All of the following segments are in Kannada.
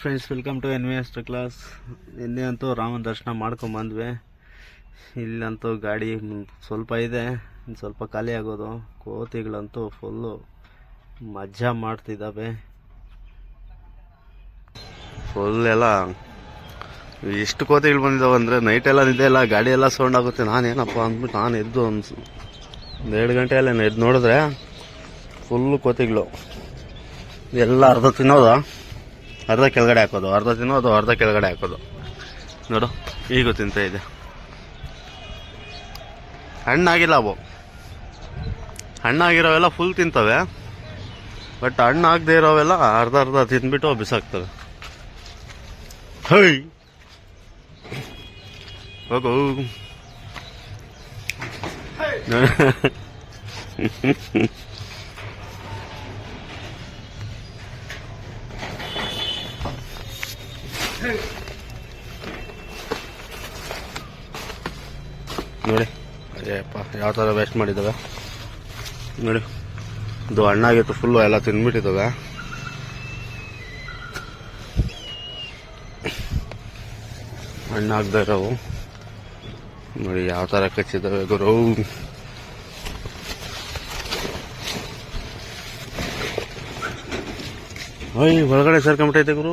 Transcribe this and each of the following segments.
Friends welcome to N V ಎಸ್ಟ್ ಕ್ಲಾಸ್ ನಿನ್ನೆ ಅಂತೂ ರಾಮನ ದರ್ಶನ ಮಾಡ್ಕೊಂಬಂದ್ವಿ ಇಲ್ಲಂತೂ ಗಾಡಿ ಸ್ವಲ್ಪ ಇದೆ. ಇನ್ನು ಸ್ವಲ್ಪ ಖಾಲಿ ಆಗೋದು. ಕೋತಿಗಳಂತೂ ಫುಲ್ಲು ಮಜಾ ಮಾಡ್ತಿದ್ದಾವೆ ಫುಲ್ ಎಲ್ಲ ಎಷ್ಟು ಕೋತಿಗಳು ಬಂದಿದ್ದಾವೆ ಅಂದರೆ ನೈಟೆಲ್ಲ ನಿದ್ದೆ ಇಲ್ಲ, ಗಾಡಿ ಎಲ್ಲ ಸೌಂಡ್ ಆಗುತ್ತೆ. ನಾನೇನಪ್ಪ ಅಂದ್ಬಿಟ್ಟು ನಾನು ಎದ್ದು ಅನ್ಸು ಒಂದು ಎರಡು ಗಂಟೆ ಎಲ್ಲ ಎದ್ದು ನೋಡಿದ್ರೆ ಫುಲ್ಲು ಕೋತಿಗಳು. ಎಲ್ಲ ಅರ್ಧ ತಿನ್ನೋದು? ಅರ್ಧ ಕೆಳಗಡೆ ಹಾಕೋದು ಅರ್ಧ ತಿನ್ನೋದು ಅರ್ಧ ಕೆಳಗಡೆ ಹಾಕೋದು. ನೋಡು ಈಗ ತಿಂತ ಇದೆ. ಹಣ್ಣಾಗಿಲ್ಲ ಅವು. ಹಣ್ಣಾಗಿರೋವೆಲ್ಲ ಫುಲ್ ತಿಂತವೆ. ಬಟ್ ಹಣ್ಣಾಗದೇ ಇರೋವೆಲ್ಲ ಅರ್ಧ ಅರ್ಧ ತಿಂದ್ಬಿಟ್ಟು ಬಿಸಾಕ್ತವೆ. ಹೈ! ಹೋಗು. ನೋಡಿ ಅಯ್ಯಪ್ಪ ಯಾವ ಥರ ವೇಸ್ಟ್ ಮಾಡಿದ್ದಾವೆ? ನೋಡಿ, ಇದು ಹಣ್ಣಾಗಿತ್ತು ಫುಲ್ಲು ಎಲ್ಲ ತಿಂದ್ಬಿಟ್ಟಿದ್ದಾವೆ ಹಣ್ಣಾಗ್ದೇ ಇರೋವು. ನೋಡಿ, ಯಾವ ಥರ ಕಚ್ಚಿದ್ದಾವೆ ಗುರು. ಓಯ್, ಒಳಗಡೆ ಸೇರ್ಕೊಂಬಿಟ್ಟೈತೆ ಗುರು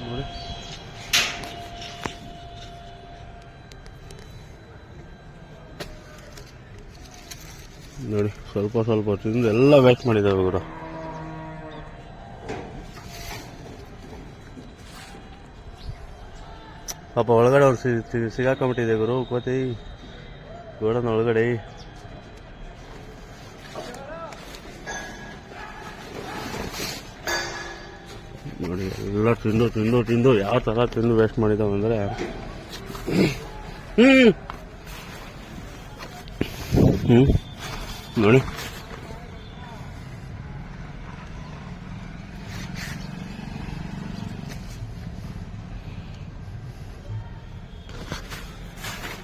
ನೋಡಿ ನೋಡಿ, ಸ್ವಲ್ಪ ಸ್ವಲ್ಪ ತಿಂದು ಎಲ್ಲ ವೇಸ್ಟ್ ಮಾಡಿದ್ದಾವೆ ಗುರು ಪಾಪ ಒಳಗಡೆ ಅವ್ರು ಸಿಗಾಕೊಂಬಿಟ್ಟಿದೆ ಗುರು, ಕೋತಿ. ಗೋಡನ್ ಒಳಗಡೆ. ನೋಡಿ, ಎಲ್ಲ ತಿಂದು ತಿಂದು ತಿಂದು ಯಾವ ಥರ ತಿಂದು ವೇಸ್ಟ್ ಮಾಡಿದ್ದಾವೆ ಅಂದ್ರೆ. ಹ್ಮ್. ಹ್ಞೂ ನೋಡಿ.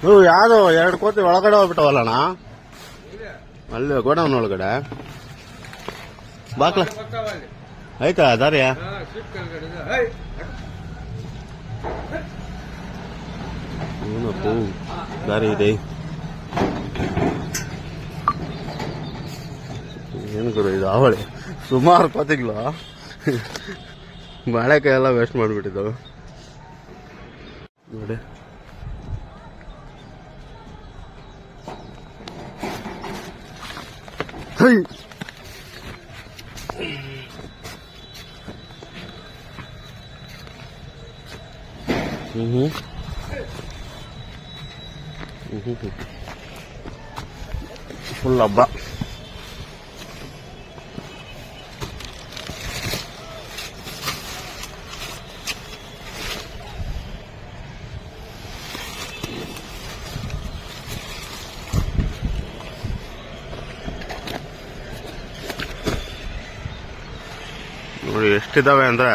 ನೀವು ಯಾರು ಎರಡು ಕೋತಿ ಒಳಗಡೆ ಹೋಗ್ಬಿಟ್ಟವಲ್ಲಣ್ಣ? ಅಲ್ಲಿ ಗೋಡೌನ್ ಒಳಗಡೆ. ಬಾಕ್ಲ. ಆಯ್ತಾ, ದಾರಿಯ? ಏನಪ್ಪು, ದಾರಿ ಇದೆ. ಏನು ಇದು ಅವಳಿ. ಸುಮಾರು ಕೋತಿಗಳು ಬಾಳೆಕಾಯಿ ಎಲ್ಲ ವೇಸ್ಟ್ ಮಾಡಿಬಿಟ್ಟಿದ್ದವು. ನೋಡಿ. ಫುಲ್ ಹಬ್ಬ. ನೋಡಿ ಎಷ್ಟಿದಾವೆ ಅಂದ್ರೆ.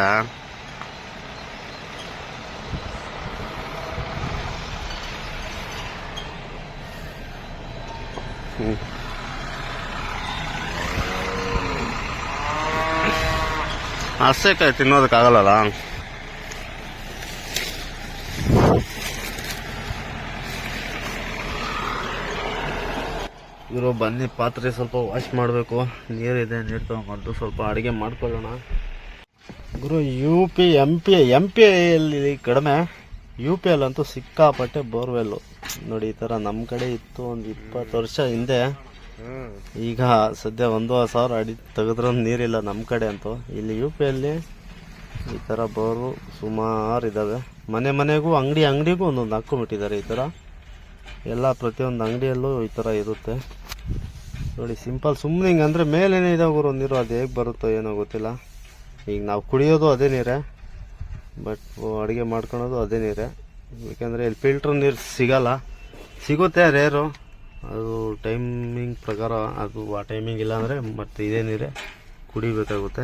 ಹಸೆಕಾಯಿ ತಿನ್ನೋದಕ್ಕಾಗಲ್ಲ ಇವರು ಬನ್ನಿ, ಪಾತ್ರೆ ಸ್ವಲ್ಪ ವಾಶ್ ಮಾಡಬೇಕು. ನೀರಿದೆ, ನೀರು ತಗೊಂಬಂದು ಸ್ವಲ್ಪ ಅಡುಗೆ ಮಾಡ್ಕೊಳ್ಳೋಣ. ಗುರು U P M P M P ಅಲ್ಲಿ ಕಡಿಮೆ. ಯು ಪಿ ಅಲ್ಲಂತೂ ಸಿಕ್ಕಾಪಟ್ಟೆ ಬೋರ್ವೆಲ್ಲು ನೋಡಿ, ಈ ಥರ ನಮ್ಮ ಕಡೆ ಇತ್ತು ಒಂದು ಇಪ್ಪತ್ತು ವರ್ಷ ಹಿಂದೆ. ಈಗ ಸದ್ಯ ಒಂದೂವರೆ ಸಾವಿರ ಅಡಿ ತೆಗೆದ್ರೂ ನೀರಿಲ್ಲ ನಮ್ಮ ಕಡೆ ಅಂತೂ. ಇಲ್ಲಿ ಯು ಪಿ ಅಲ್ಲಿ ಈ ಥರ ಬೋರು ಸುಮಾರು ಇದ್ದಾವೆ ಮನೆ ಮನೆಗೂ, ಅಂಗಡಿ ಅಂಗಡಿಗೂ ಒಂದೊಂದು ಹಾಕ್ಕೊಂಬಿಟ್ಟಿದ್ದಾರೆ ಈ ಥರ ಎಲ್ಲ ಪ್ರತಿಯೊಂದು ಅಂಗಡಿಯಲ್ಲೂ ಈ ಥರ ಇರುತ್ತೆ. ನೋಡಿ ಸಿಂಪಲ್ ಸುಮ್ಮನೆ ಹಿಂಗೆ ಅಂದರೆ ಮೇಲೇನೇ ಇದಾವೆ ಗುರು ನೀರು. ಅದು ಹೇಗೆ ಬರುತ್ತೋ ಏನೋ ಗೊತ್ತಿಲ್ಲ. ಈಗ ನಾವು ಕುಡಿಯೋದು ಅದೇ ನೀರೇ ಬಟ್ ಅಡುಗೆ ಮಾಡ್ಕೊಳೋದು ಅದೇ ನೀರೇ. ಯಾಕೆಂದರೆ ಇಲ್ಲಿ ಫಿಲ್ಟ್ರ್ ನೀರು ಸಿಗಲ್ಲ. ಸಿಗುತ್ತೆ ರೇರು ಅದು ಟೈಮಿಂಗ್ ಪ್ರಕಾರ, ಅದು ಆ ಟೈಮಿಂಗ್ ಇಲ್ಲ ಅಂದರೆ ಮತ್ತೆ ಇದೇ ನೀರೇ ಕುಡಿಬೇಕಾಗುತ್ತೆ.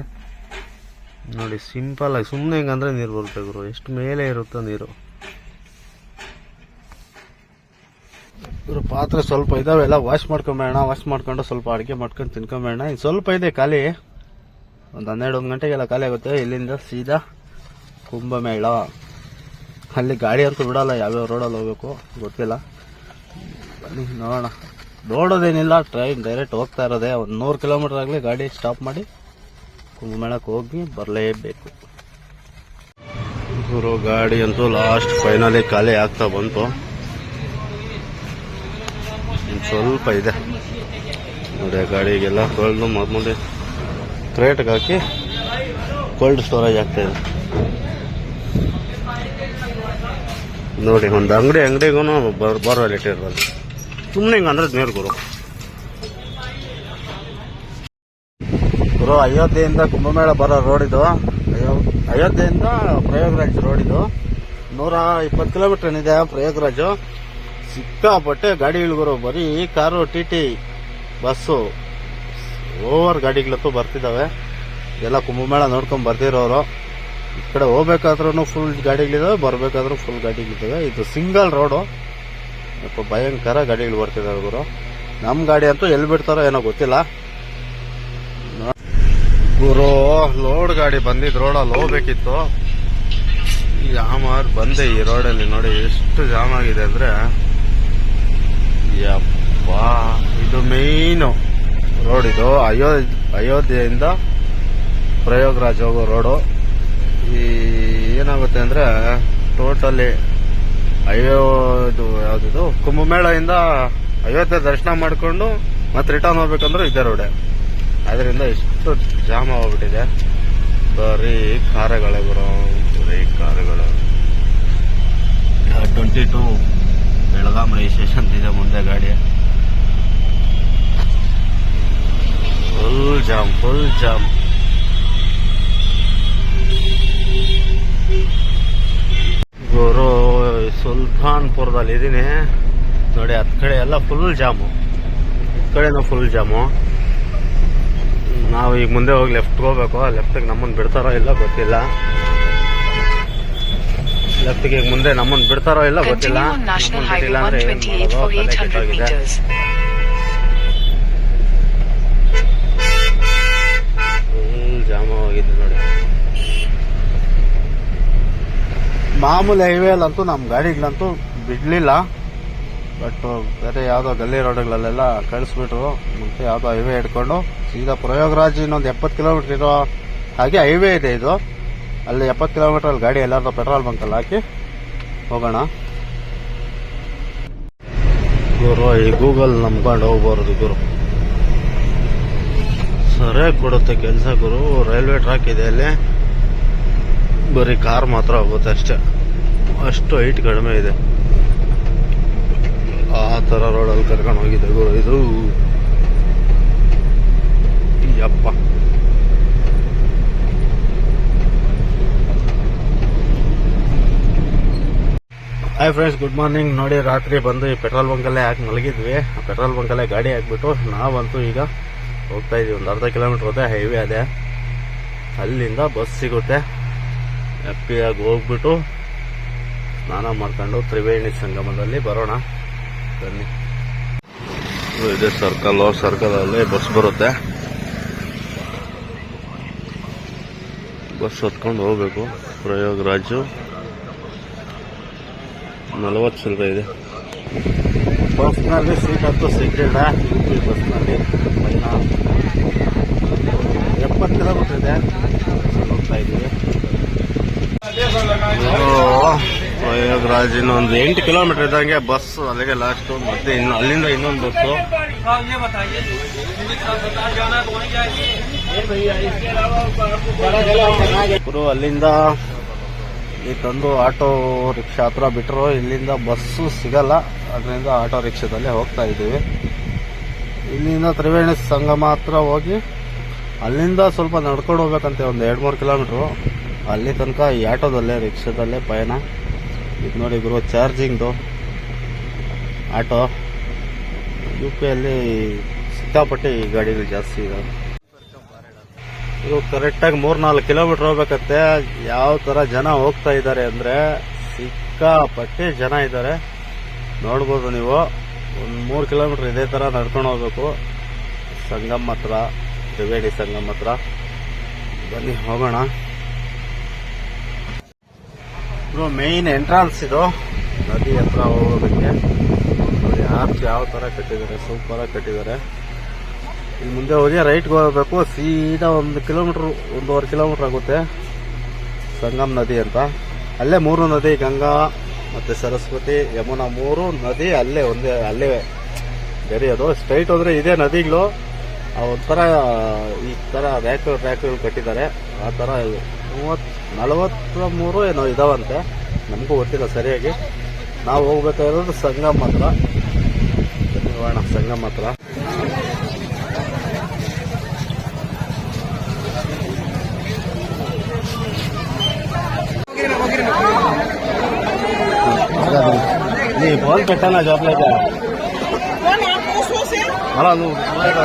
ನೋಡಿ ಸಿಂಪಲ್ಲಾಗಿ ಸುಮ್ಮನೆ ಹೆಂಗಂದರೆ ನೀರು ಗುರು. ಎಷ್ಟು ಮೇಲೆ ಇರುತ್ತೋ ನೀರು. ಇವರು ಪಾತ್ರೆ ಸ್ವಲ್ಪ ಇದಾವೆ, ಎಲ್ಲ ವಾಶ್ ಮಾಡ್ಕೊಂಬೇಡ ವಾಶ್ ಮಾಡ್ಕೊಂಡು ಸ್ವಲ್ಪ ಅಡುಗೆ ಮಾಡ್ಕೊಂಡು ತಿನ್ಕೊಂಬೇಡ. ಇನ್ನು ಸ್ವಲ್ಪ ಇದೆ ಖಾಲಿ. ಒಂದು ಹನ್ನೆರಡು ಒಂದು ಗಂಟೆಗೆಲ್ಲ ಖಾಲಿ ಆಗುತ್ತೆ. ಇಲ್ಲಿಂದ ಸೀದಾ ಕುಂಭಮೇಳ. ಅಲ್ಲಿ ಗಾಡಿ ಅಂತೂ ಬಿಡಲ್ಲ, ಯಾವ್ಯಾವ ರೋಡಲ್ಲಿ ಹೋಗ್ಬೇಕು ಗೊತ್ತಿಲ್ಲ. ಬನ್ನಿ, ನೋಡೋಣ. ನೋಡೋದೇನಿಲ್ಲ ಟ್ರೈನ್ ಡೈರೆಕ್ಟ್ ಹೋಗ್ತಾ ಇರೋದೇ. ಒಂದು ನೂರು ಕಿಲೋಮೀಟರ್ ಆಗಲಿ ಗಾಡಿ ಸ್ಟಾಪ್ ಮಾಡಿ ಕುಂಭಮೇಳಕ್ಕೆ ಹೋಗಿ ಬರಲೇಬೇಕು. ಗುರು ಗಾಡಿ ಅಂತೂ ಲಾಸ್ಟ್ ಫೈನಲಿ ಖಾಲಿ ಆಗ್ತಾ ಬಂತು. ಸ್ವಲ್ಪ ಇದೆ. ನೋಡಿ ಗಾಡಿಗೆಲ್ಲ ತೊಳೆದು ಮಾಮೂಲಿ ಕ್ರೇಟ್ಗೆ ಹಾಕಿ ಕೋಲ್ಡ್ ಸ್ಟೋರೇಜ್ ಆಗ್ತಾ ಇದೆ. ನೋಡಿ, ಒಂದು ಅಂಗಡಿ ಅಂಗಡಿಗೂ ಬರ್ ಬೋರ್ವೆಲ್ ಇರೋದು ಸುಮ್ಮನೆ ಹಿಂಗೆ ಅಂದ್ರೆ ನೀರು ಗುರು. ಗುರು, ಅಯೋಧ್ಯೆಯಿಂದ ಕುಂಭಮೇಳ ಬರೋ ರೋಡ್ ಇದು. ಅಯೋ, ಅಯೋಧ್ಯೆಯಿಂದ ಪ್ರಯಾಗ್ರಾಜ್ ರೋಡ್ ಇದು. ನೂರ ಇಪ್ಪತ್ತು ಕಿಲೋಮೀಟರ್ ಏನಿದೆ ಪ್ರಯಾಗ್ರಾಜು. ಸಿಕ್ಕಾಪಟ್ಟೆ ಗಾಡಿ ಇಳ್ಗುರು ಬರೀ car T T bus. Over ಗಾಡಿಗಳಂತೂ ಬರ್ತಿದ್ದಾವೆ ಎಲ್ಲ ಕುಂಭಮೇಳ ನೋಡ್ಕೊಂಡು ಬರ್ತಿರೋರು ಈ ಕಡೆ ಹೋಗ್ಬೇಕಾದ್ರೂ ಫುಲ್ ಗಾಡಿಗಳಿದಾವೆ, ಬರಬೇಕಾದ್ರೂ ಫುಲ್ ಗಾಡಿಗಳಿದ್ದಾವೆ ಇದು ಸಿಂಗಲ್ ರೋಡು ಸ್ವಲ್ಪ ಭಯಂಕರ ಗಾಡಿಗಳು ಬರ್ತಿದ್ದಾವೆ ಗುರು. ನಮ್ಮ ಗಾಡಿ ಅಂತೂ ಎಲ್ಲಿ ಬಿಡ್ತಾರೋ ಏನೋ ಗೊತ್ತಿಲ್ಲ. ಗುರು ಲೋಡ್ ಗಾಡಿ ಬಂದಿದ್ ರೋಡಲ್ಲಿ ಹೋಗ್ಬೇಕಿತ್ತು. ಜಾಮ್ ಬಂದೆ ಈ ರೋಡಲ್ಲಿ ನೋಡಿ ಎಷ್ಟು ಜಾಮ್ ಆಗಿದೆ ಅಂದ್ರೆ, ಯಪ್ಪಾ, ಇದು ಮೇಯ್ನು ರೋಡ್ ಇದು ಅಯೋ, ಅಯೋಧ್ಯೆಯಿಂದ ಪ್ರಯೋಗರಾಜ್ ಹೋಗೋ ರೋಡು. ಈ ಏನಾಗುತ್ತೆ ಅಂದ್ರೆ ಟೋಟಲಿ ಅಯೋ ಇದು ಯಾವುದಿದು? ಕುಂಭಮೇಳದಿಂದ ಅಯೋಧ್ಯೆ ದರ್ಶನ ಮಾಡಿಕೊಂಡು ಮತ್ತೆ ರಿಟರ್ನ್ ಹೋಗ್ಬೇಕಂದ್ರೆ ಇದೇ ರೋಡೆ. ಅದರಿಂದ ಎಷ್ಟು ಜಾಮ್ ಆಗ್ಬಿಟ್ಟಿದೆ. ಬರೀ ಕಾರುಗಳೇ ಗುರು, ಬರೀ ಕಾರುಗಳು. ಟ್ವೆಂಟಿ ಟು ಬೆಳಗಾಂ ಇದೆ ಮುಂದೆ ಗಾಡಿ. ಫುಲ್ ಜಾಮ್ ಫುಲ್ ಜಾಮ್ ಗುರು ಸುಲ್ತಾನ್ಪುರದಲ್ಲಿ ಇದ್ದೀನಿ ನೋಡಿ ಹತ್ ಕಡೆ ಎಲ್ಲ ಫುಲ್ ಜಾಮು ಕಡೆನೂ ಫುಲ್ ಜಾಮು ನಾವು ಈಗ ಮುಂದೆ ಹೋಗಿ ಲೆಫ್ಟ್ ಹೋಗ್ಬೇಕು. ಲೆಫ್ಟಿಗೆ ನಮ್ಮನ್ನು ಬಿಡ್ತಾರೋ ಇಲ್ಲ ಗೊತ್ತಿಲ್ಲ. ಲೆಫ್ಟಿಗೆ ಈಗ ಮುಂದೆ ನಮ್ಮನ್ನು ಬಿಡ್ತಾರೋ ಇಲ್ಲ ಗೊತ್ತಿಲ್ಲ. ಆಗಿದೆ ನೋಡಿ. ಮಾಮೂಲಿ ಹೈವೇಲಂತೂ ನಮ್ಮ ಗಾಡಿಗಳಂತೂ ಬಿಡಲಿಲ್ಲ. ಬಟ್ ಬೇರೆ ಯಾವುದೋ ಗಲ್ಲಿ ರೋಡ್ಗಳಲ್ಲೆಲ್ಲ ಕಳಿಸ್ಬಿಟ್ರು. ಮತ್ತೆ ಯಾವುದೋ ಹೈವೇ ಹಿಡ್ಕೊಂಡು ಸೀದಾ ಪ್ರಯೋಗರಾಜ್ ಇನ್ನೊಂದು ಎಪ್ಪತ್ತು ಕಿಲೋಮೀಟರ್ ಇರೋ ಹಾಗೆ ಹೈವೇ ಇದೆ ಇದು. ಅಲ್ಲಿ ಎಪ್ಪತ್ತು ಕಿಲೋಮೀಟರ್ ಅಲ್ಲಿ ಗಾಡಿ ಎಲ್ಲಾರ್ದು ಪೆಟ್ರೋಲ್ ಬಂಕಲ್ಲಿ ಹಾಕಿ ಹೋಗೋಣ. ಗುರು, ಈ ಗೂಗಲ್ ನಂಬ್ಕೊಂಡು ಹೋಗ್ಬಾರ್ದು ಗುರು. ಸರಿಯಾಗಿ ಕೊಡುತ್ತೆ ಕೆಲಸ ರೈಲ್ವೆ ಟ್ರ್ಯಾಕ್ ಇದೆ ಅಲ್ಲಿ. ಬರೀ ಕಾರ್ ಮಾತ್ರ ಹೋಗುತ್ತೆ ಅಷ್ಟೇ. ಅಷ್ಟು ಹೈಟ್ ಕಡಿಮೆ ಇದೆ. ಆ ಥರ ರೋಡಲ್ಲಿ ಕರ್ಕೊಂಡು ಹೋಗಿದೆ ಗುರು ಇದು. ಯಪ್ಪ. ಹಾಯ್ ಫ್ರೆಂಡ್ಸ್ ಗುಡ್ ಮಾರ್ನಿಂಗ್ ನೋಡಿ, ರಾತ್ರಿ ಬಂದು ಈ ಪೆಟ್ರೋಲ್ ಬಂಕಲ್ಲೇ ಹಾಕಿ ಮಲಗಿದ್ವಿ? ಪೆಟ್ರೋಲ್ ಬಂಕಲ್ಲೇ ಗಾಡಿ ಹಾಕ್ಬಿಟ್ಟು ನಾವಂತೂ ಈಗ ಹೋಗ್ತಾ ಇದೀವಿ. ಒಂದು ಅರ್ಧ ಕಿಲೋಮೀಟರ್ ಹೋದೆ ಹೈವೇ ಅದೇ. ಅಲ್ಲಿಂದ ಬಸ್ ಸಿಗುತ್ತೆ. ಹ್ಯಾಪಿಯಾಗಿ ಹೋಗ್ಬಿಟ್ಟು ಸ್ನಾನ ಮಾಡ್ಕೊಂಡು ತ್ರಿವೇಣಿ ಸಂಗಮದಲ್ಲಿ ಬರೋಣ. ಬನ್ನಿ. ಇದೆ ಸರ್ಕಲ್ ಸರ್ಕಲ್ ಅಲ್ಲಿ ಬಸ್ ಬರುತ್ತೆ. ಬಸ್ ಹತ್ಕೊಂಡು ಹೋಗ್ಬೇಕು. ಪ್ರಯಾಗರಾಜು ನಲವತ್ತು ಚಿಲ್ಲರೆ ಇದೆ. ಬಸ್ನಲ್ಲಿ ಸೀಟಂತೂ ಸಿಗಲಿಲ್ಲ ಉಡುಪಿ ಬಸ್ನಲ್ಲಿ. ಎಪ್ಪತ್ತು ಕಿಲೋಮೀಟ್ರ್ ಇದೆ. ಹೋಗ್ತಾ ಇದ್ದೀವಿ. ಪ್ರಯೋಗರಾಜ್ ಇನ್ನೊಂದು ಎಂಟು ಕಿಲೋಮೀಟರ್ ಇದ್ದಂಗೆ ಬಸ್ ಅಲ್ಲಿಗೆ ಲಾಸ್ಟು ಮತ್ತೆ ಇನ್ನು ಅಲ್ಲಿಂದ ಇನ್ನೊಂದು ಬಸ್ಸು ಅಲ್ಲಿಂದ ಈ ತಂದು ಆಟೋ ರಿಕ್ಷಾ ಹತ್ರ ಬಿಟ್ಟರು ಇಲ್ಲಿಂದ ಬಸ್ಸು ಸಿಗಲ್ಲ. ಅದರಿಂದ ಆಟೋ ರಿಕ್ಷಾದಲ್ಲೇ ಹೋಗ್ತಾ ಇದ್ದೀವಿ. ಇಲ್ಲಿಂದ ತ್ರಿವೇಣಿ ಸಂಗಮ ಹತ್ರ ಹೋಗಿ, ಅಲ್ಲಿಂದ ಸ್ವಲ್ಪ ನಡ್ಕೊಂಡು ಹೋಗ್ಬೇಕಂತೆ, ಒಂದು ಎರಡು ಮೂರು ಕಿಲೋಮೀಟ್ರು. ಅಲ್ಲಿ ತನಕ ಈ ಆಟೋದಲ್ಲೇ, ರಿಕ್ಷಾದಲ್ಲೇ ಪಯಣ. ಇದು ನೋಡಿ ಗುರು, ಚಾರ್ಜಿಂಗ್ದು ಆಟೋ. ಯು ಪಿಯಲ್ಲಿ ಸಿಕ್ಕಾಪಟ್ಟೆ ಈ ಗಾಡಿಗಳು ಜಾಸ್ತಿ ಇದಾವೆ. ಇದು ಕರೆಕ್ಟಾಗಿ ಮೂರ್ನಾಲ್ಕು ಕಿಲೋಮೀಟರ್ ಹೋಗ್ಬೇಕತ್ತೆ ಯಾವ ಥರ ಜನ ಹೋಗ್ತಾ ಇದ್ದಾರೆ ಅಂದರೆ ಸಿಕ್ಕಾಪಟ್ಟೆ ಜನ ಇದ್ದಾರೆ. ನೋಡ್ಬೋದು ನೀವು. ಒಂದು ಮೂರು ಕಿಲೋಮೀಟರ್ ಇದೇ ಥರ ನಡ್ಕೊಂಡು ಹೋಗ್ಬೇಕು. ಸಂಗಮ್ ಹತ್ರ, ತ್ರಿವೇಣಿ ಸಂಗಮ್ ಹತ್ರ. ಬನ್ನಿ, ಹೋಗೋಣ. ಇದು ಮೇಯ್ನ್ ಎಂಟ್ರನ್ಸ್ ಇದು. ನದಿ ಹತ್ರ ಹೋಗೋದಕ್ಕೆ. ನೋಡಿ ಆರ್ಚ್ ಯಾವ ಥರ ಕಟ್ಟಿದ್ದಾರೆ ಸೂಪರಾಗಿ ಕಟ್ಟಿದ್ದಾರೆ. ಇಲ್ಲಿ ಮುಂದೆ ಹೋಗಿ ರೈಟ್ಗೆ ಹೋಗಬೇಕು. ಸೀದಾ ಒಂದು ಕಿಲೋಮೀಟ್ರ್, ಒಂದೂವರೆ ಕಿಲೋಮೀಟ್ರ್ ಆಗುತ್ತೆ. ಸಂಗಮ್ ನದಿ ಅಂತ. ಅಲ್ಲೇ ಮೂರು ನದಿ, ಗಂಗಾ ಮತ್ತು ಸರಸ್ವತಿ, ಯಮುನಾ ಮೂರು ನದಿ ಅಲ್ಲೇ ಒಂದೇ, ಅಲ್ಲೇ ಬೆರೆಯೋದು. ಸ್ಟ್ರೈಟ್ ಹೋದರೆ ಇದೇ ನದಿಗಳು. ಒಂಥರ, ಈ ಥರ ರ್ಯಾಕ್ ರ್ಯಾಕ್ಗಳು ಕಟ್ಟಿದ್ದಾರೆ. ಆ ಥರ ಮೂವತ್ತು ನಲವತ್ತ ಮೂರು ಏನೋ ಇದಾವಂತೆ. ನಮಗೂ ಗೊತ್ತಿಲ್ಲ ಸರಿಯಾಗಿ. ನಾವು ಹೋಗ್ಬೇಕಾಗಿರೋದು ಸಂಗಮ್ ಹತ್ರ. ಸಂಗಮ್ ಹತ್ರ. ನೀ ಫೋನ್ ಕಟ್ಟಣ ಜಾಬ್ಲಾಗ ಅಲ್ಲ ನೀವು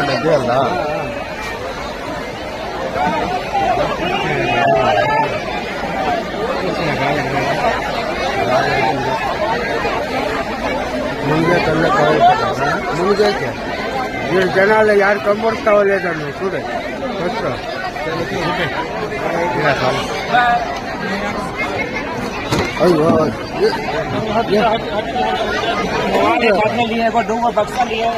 ಡಬ್ಬಿ ಅಲ್ಲ ಮುಂದೆ ತಂದೆ ಮುಂದೆ ಏಳು ಜನ ಅಲ್ಲ ಯಾರು ಕಂಬರ್ತಾವ ನೀವು ಕೂಡ ಗೊತ್ತು लिए लिया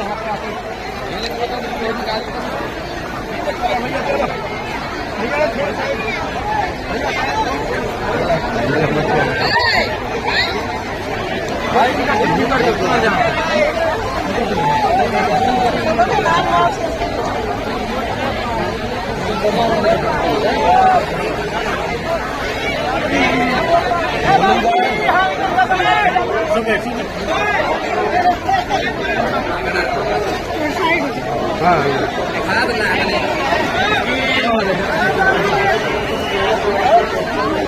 Thank you.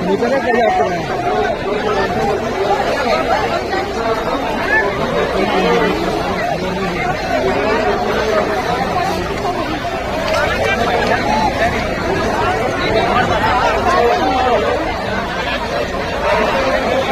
ভিতরে চলে আসতে Thank you. Thank you.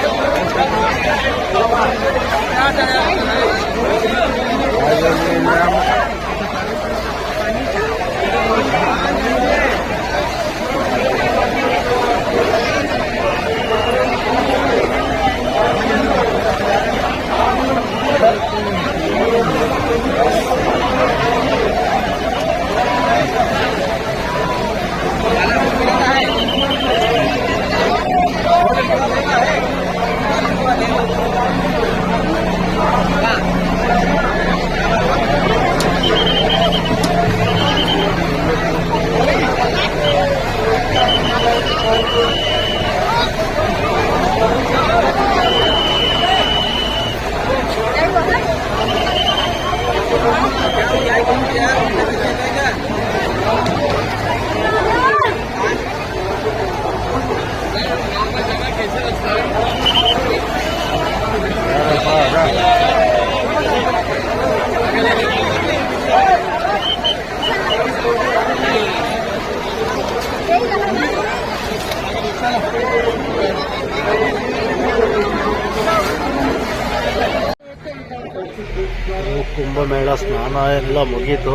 Kumbh Mela ಸ್ನಾನ ಎಲ್ಲ ಮುಗೀತು.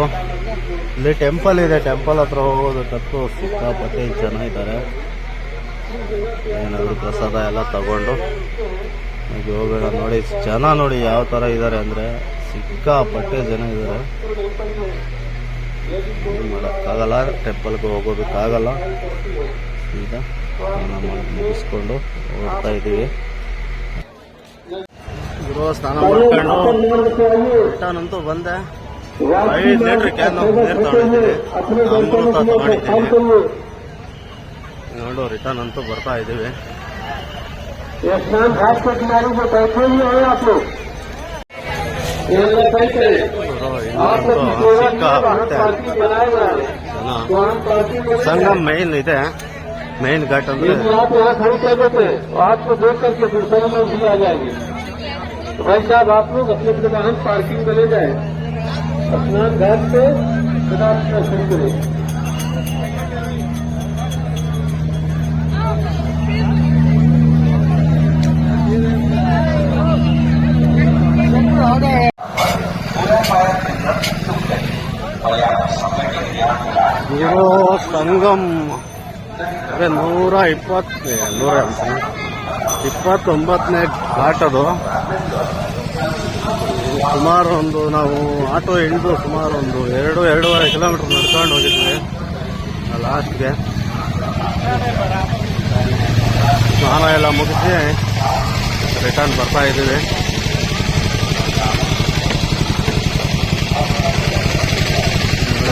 ಇಲ್ಲಿ ಟೆಂಪಲ್ ಇದೆ ಟೆಂಪಲ್ ಹತ್ರ ಹೋಗೋದಕ್ಕಂತೂ ಸಿಕ್ಕಾಪಟ್ಟೆ ಜನ ಇದ್ದಾರೆ. ಏನಾದರೂ ಪ್ರಸಾದ ಎಲ್ಲ ತಗೊಂಡು ಹೋಗೋಣ ನೋಡಿ. ಜನ ನೋಡಿ ಯಾವ ಥರ ಇದ್ದಾರೆ ಅಂದರೆ ಸಿಕ್ಕಾಪಟ್ಟೆ ಜನ ಇದ್ದಾರೆ. ಮಾಡೋಕ್ಕಾಗಲ್ಲ ಟೆಂಪಲ್ಗೆ ಹೋಗೋದಕ್ಕಾಗಲ್ಲ. ಈಗ ಮುಗಿಸ್ಕೊಂಡು ಹೋಗ್ತಾ ಇದೀವಿ ಗುರು ಸ್ನಾನ ಮಾಡ್ಕೊಂಡು ಊಟನಂತೂ ಬಂದೆ. ಐದು ಕ್ಯಾನ್ ನೋಡು ರಿಟರ್ನ್ ಅಂತೂ ಬರ್ತಾ ಇದ್ದೀವಿ. ಸಂಗಮ್ ಮೇನ್ ಇದೆ. मेन घाट अंदर तो आप यहाँ खड़ी कर देते तो आपको देख करके दूसरों में भी आ जाएँगे। तो भाई साहब आप लोग अपने अपने वाहन पार्किंग में ले जाए। स्नान घाट पे प्रकाश दर्शन करें। गुरो संगम। ಅದೇ ನೂರ ಇಪ್ಪತ್ತು ನೂರ ಇಪ್ಪತ್ತೊಂಬತ್ತನೇ ಘಾಟ್ ಅದು. ಸುಮಾರು ಒಂದು ನಾವು ಆಟೋ ಹಿಡಿದು ಸುಮಾರು ಒಂದು ಎರಡು, ಎರಡೂವರೆ ಕಿಲೋಮೀಟರ್ ನಡ್ಕೊಂಡು ಹೋಗಿದ್ವಿ. ಲಾಸ್ಟ್ಗೆ ಸ್ನಾನ ಎಲ್ಲ ಮುಗಿಸಿ ರಿಟರ್ನ್ ಬರ್ತಾ ಇದ್ದೀವಿ.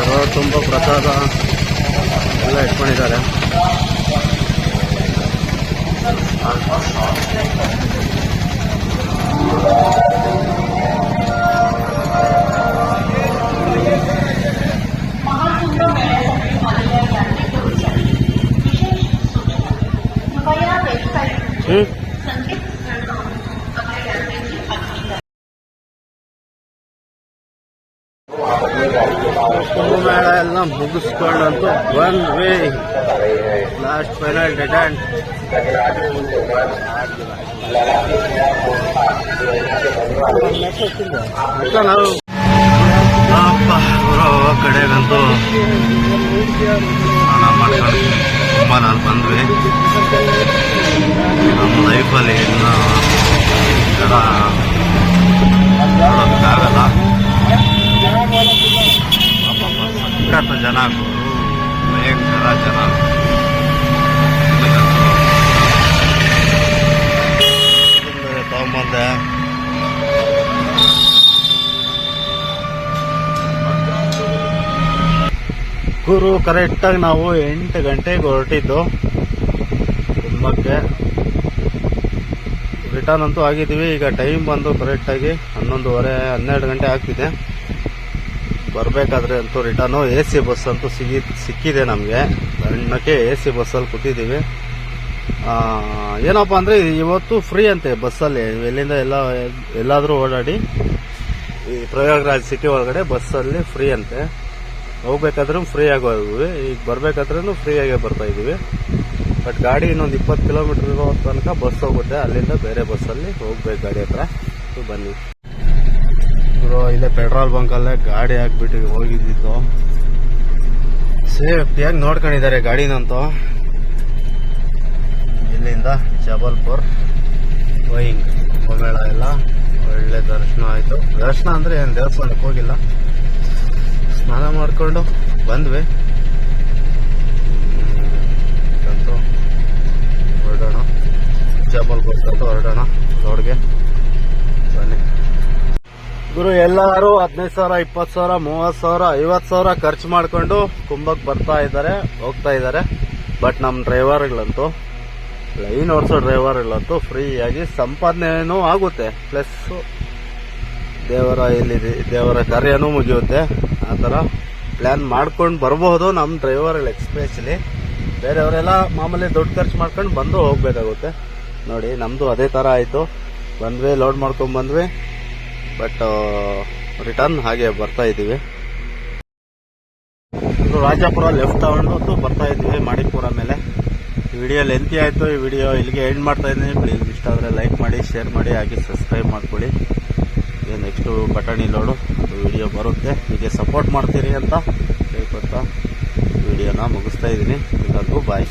ರೋಡ್ ತುಂಬ ಪ್ರಸಾದ. ಎಲ್ಲ ಇಟ್ಕೊಂಡಿದ್ದಾರೆ ಹ್ಮ್ ಕುಂಭಮೇಳ ಎಲ್ಲ ಮುಗಿಸ್ಕೊಂಡಂತೂ ವೇ ಲಾಸ್ಟ್ ಫೈನಲ್ ಡೆಡ್ ನಾವು ಅಪ್ಪ ಬರೋ ಕಡೆಗಂತೂ ಸ್ನಾನ ಮಾಡ್ಕೊಂಡು ತುಂಬ ನಾನು ಬಂದ್ವಿ. ನಮ್ಮ ಲೈಫಲ್ಲಿ ಇನ್ನೂ ಜನ ನೋಡೋದಕ್ಕಾಗಲ್ಲ ಸಖತ್ ಜನ ಭಯಂಕರ ಜನ ತಗೊಂಬಂದೆ ಗುರು ಕರೆಕ್ಟಾಗಿ ನಾವು ಎಂಟು ಗಂಟೆಗೆ ಹೊರಟಿದ್ದು. ಕುಂಭಕ್ಕೆ ರಿಟರ್ನ್ ಅಂತೂ ಆಗಿದ್ದೀವಿ. ಈಗ ಟೈಮ್ ಬಂದು ಕರೆಕ್ಟಾಗಿ ಹನ್ನೊಂದುವರೆ, ಹನ್ನೆರಡು ಗಂಟೆ ಆಗ್ತಿದೆ. ಬರಬೇಕಾದ್ರೆ ಅಂತೂ ರಿಟರ್ನು ಎ ಸಿ ಬಸ್ ಅಂತೂ ಸಿಗಿ ಸಿಕ್ಕಿದೆ ನಮಗೆ. ಸಣ್ಣಕ್ಕೆ ಎ ಸಿ ಬಸ್ಸಲ್ಲಿ ಕೂತಿದ್ದೀವಿ. ಏನಪ್ಪ ಅಂದರೆ ಇವತ್ತು ಫ್ರೀ ಅಂತೆ ಬಸ್ಸಲ್ಲಿ ಎಲ್ಲಿಂದ ಎಲ್ಲ, ಎಲ್ಲಾದರೂ ಓಡಾಡಿ ಈ ಪ್ರಯಾಗ್ರಾಜ್ ಸಿಟಿ ಒಳಗಡೆ ಬಸ್ಸಲ್ಲಿ ಫ್ರೀ ಅಂತೆ. ಹೋಗ್ಬೇಕಾದ್ರೂ ಫ್ರೀ ಆಗಿ ಹೋದ್ವಿ. ಈಗ ಬರಬೇಕಾದ್ರೂ ಫ್ರೀ ಆಗೇ ಬರ್ತಾ ಇದ್ದೀವಿ. ಬಟ್ ಗಾಡಿ ಇನ್ನೊಂದು ಇಪ್ಪತ್ತು ಕಿಲೋಮೀಟರ್ ಇರೋ ತನಕ ಬಸ್ ಹೋಗುತ್ತೆ. ಅಲ್ಲಿಂದ ಬೇರೆ ಬಸ್ಸಲ್ಲಿ ಹೋಗ್ಬೇಕು ಗಾಡಿ ಹತ್ರ. ಬನ್ನಿ. ಇವರು ಇಲ್ಲೇ ಪೆಟ್ರೋಲ್ ಬಂಕಲ್ಲೇ ಗಾಡಿ ಹಾಕ್ಬಿಟ್ಟು ಹೋಗಿದ್ದಿತ್ತು ಸೇಫ್ಟಿಯಾಗಿ ನೋಡ್ಕೊಂಡಿದ್ದಾರೆ ಗಾಡಿನಂತೂ. ಇಲ್ಲಿಂದ ಜಬಲ್ಪುರ್ ಗೋಯಿಂಗ್ ಕುಂಭಮೇಳ ಎಲ್ಲ ಒಳ್ಳೆ ದರ್ಶನ ಆಯಿತು. ದರ್ಶನ ಅಂದರೆ ಏನು ದೇವಸ್ಥಾನಕ್ಕೆ ಹೋಗಿಲ್ಲ. ಸ್ನಾನ ಮಾಡಿಕೊಂಡು ಬಂದ್ವಿ. ಅಂತೂ ಹೊರಡೋಣ. ಜಬಲ್ಪುರ್ಗಂತೂ ಹೊರಡೋಣ ರೋಡ್ಗೆ. ಬನ್ನಿ. ಗುರು, ಎಲ್ಲರೂ ಹದಿನೈದು ಸಾವಿರ, ಇಪ್ಪತ್ತು ಸಾವಿರ, ಮೂವತ್ತು ಸಾವಿರ, ಐವತ್ತು ಸಾವಿರ ಖರ್ಚು ಮಾಡಿಕೊಂಡು ಕುಂಭಕ್ಕೆ ಬರ್ತಾ ಇದ್ದಾರೆ, ಹೋಗ್ತಾ ಇದ್ದಾರೆ. ಬಟ್ ನಮ್ಮ ಡ್ರೈವರ್ಗಳಂತೂ, ಲೈನ್ ಓಡಿಸೋ ಡ್ರೈವರ್ಗಳಂತೂ ಫ್ರೀಯಾಗಿ ಸಂಪಾದನೆನೂ ಆಗುತ್ತೆ. ಪ್ಲಸ್ ದೇವರ ಇಲ್ಲಿ ದೇವರ ಕಾರ್ಯನೂ ಮುಗಿಯುತ್ತೆ. ಆ ಥರ ಪ್ಲ್ಯಾನ್ ಮಾಡ್ಕೊಂಡು ಬರಬಹುದು ನಮ್ಮ ಡ್ರೈವರ್ಗಳು ಎಕ್ಸ್ಪೆಷಲಿ ಬೇರೆಯವರೆಲ್ಲ ಮಾಮೂಲಿ ದುಡ್ಡು ಖರ್ಚು ಮಾಡ್ಕೊಂಡು ಬಂದು ಹೋಗಬೇಕಾಗುತ್ತೆ. ನೋಡಿ ನಮ್ಮದು ಅದೇ ಥರ ಆಯಿತು. ಬಂದ್ವಿ ಲೋಡ್ ಮಾಡ್ಕೊಂಡು ಬಂದ್ವಿ. ಬಟ್ ರಿಟರ್ನ್ ಹಾಗೆ ಬರ್ತಾ ಇದ್ದೀವಿ. ಇದು ರಾಜಾಪುರ ಲೆಫ್ಟ್ ತಗೊಂಡು ಬರ್ತಾ ಇದ್ದೀವಿ ಮಾಡಿಪುರ ಮೇಲೆ. ಈ ವಿಡಿಯೋ ಲೆಂತಿ ಆಯಿತು. ಈ ವಿಡಿಯೋ ಇಲ್ಲಿಗೆ ಎಂಡ್ ಮಾಡ್ತಾ ಇದ್ದೀನಿ. ಪ್ಲೀಸ್ ಇಷ್ಟ ಆದರೆ ಲೈಕ್ ಮಾಡಿ ಶೇರ್ ಮಾಡಿ, ಹಾಗೆ ಸಬ್ಸ್ಕ್ರೈಬ್ ಮಾಡ್ಕೊಳ್ಳಿ. ನೆಕ್ಸ್ಟ್ ನೆಕ್ಸ್ಟು ಬಟಾಣಿ ಅದು ವಿಡಿಯೋ ಬರುತ್ತೆ. ಹೀಗೆ ಸಪೋರ್ಟ್ ಮಾಡ್ತೀರಿ ಅಂತ ಹೇಳ್ಕೊತಾ ವಿಡಿಯೋನ ಮುಗಿಸ್ತಾ ಇದ್ದೀನಿ. ಎಲ್ಲರಿಗೂ ಬಾಯ್